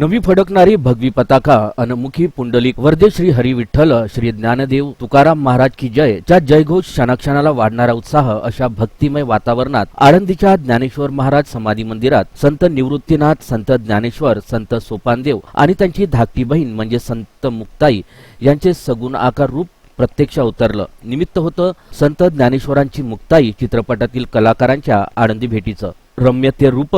नवी फडकणारी भगवी पताका अनमुखी पुंडलिक वर्दे श्री हरी विठ्ठल श्री ज्ञानदेव तुकाराम महाराज की जय च्या जयघोष क्षणाक्षणाला वाढणारा उत्साह अशा भक्तिमय वातावरणात आळंदीच्या ज्ञानेश्वर महाराज समाधी मंदिरात संत निवृत्तीनाथ संत ज्ञानेश्वर संत सोपानदेव आणि त्यांची धाकटी बहीण म्हणजे संत मुक्ताई यांचे सगुण आकार रूप प्रत्यक्ष उतरलं. निमित्त होतं संत ज्ञानेश्वरांची मुक्ताई चित्रपटातील कलाकारांच्या आनंदी भेटीचं. रम्य ते रूप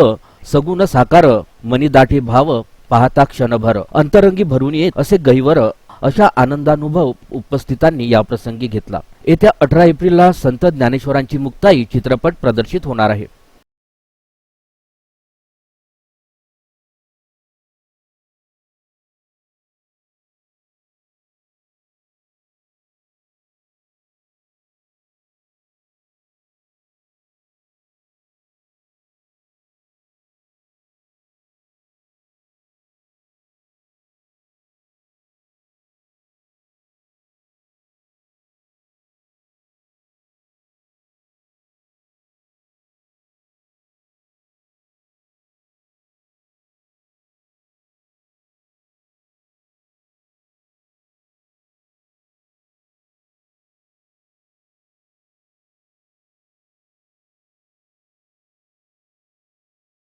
सगुण साकार मनी दाटी भाव पाहता क्षणभर अंतरंगी भरून येत असे गैवर अशा आनंदानुभव उपस्थितांनी या प्रसंगी घेतला. येत्या अठरा एप्रिलला संत ज्ञानेश्वरांची मुक्ताई चित्रपट प्रदर्शित होणार आहे.